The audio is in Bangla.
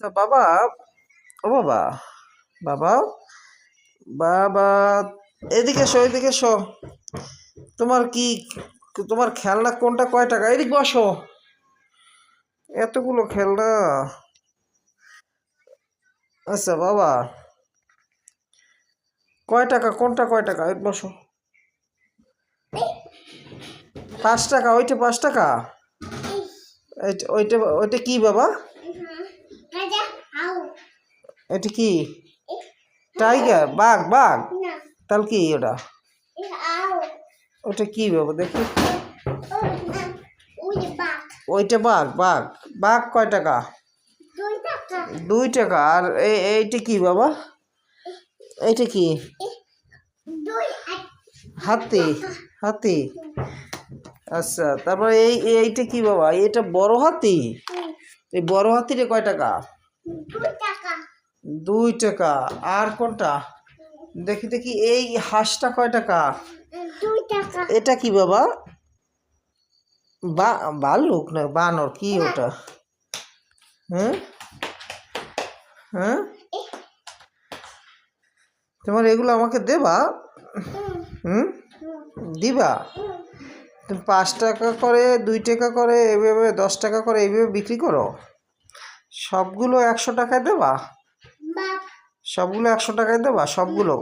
তা বাবা, ও বাবা বাবা বাবা, এদিকে এসো এদিকে এসো। তোমার কি, তোমার খেলনা কোনটা, কয় টাকা? এদিক বসো। এতগুলো খেলনা? আচ্ছা বাবা। কয় টাকা, কোনটা কয় টাকা? বসো। পাঁচ টাকা, ওইটা পাঁচ টাকা? ওইটা ওইটা কি বাবা. এটা কি? টাইগার বাঘ বাঘ। তাহলে কি ওটা? ওটা কি বাবা দেখি. ওইটা বাঘ বাঘ। বাঘ কয় টাকা? দুই টাকা। আর এই এইটা কি বাবা? এইটা কি? হাতি হাতি। আচ্ছা তারপরে এই এইটা কি বাবা? এটা বড় হাতি? এই বড় হাতিটা কয় টাকা. দুই টাকা। আর কোনটা? দেখি দেখি এই হাঁসটা কয় টাকা? এটা কি বাবা? বা ভাল্লুক না বানর কি ওটা? হ্যাঁ? হ্যাঁ? তোমার এগুলো আমাকে দেবা? হুম? দিবা? তুমি পাঁচ টাকা করে দুই টাকা করে এভাবে দশ টাকা করে এইভাবে বিক্রি করো? সবগুলো একশো টাকায় দেবা. সবগুলো একশো টাকায় দেবা সবগুলো।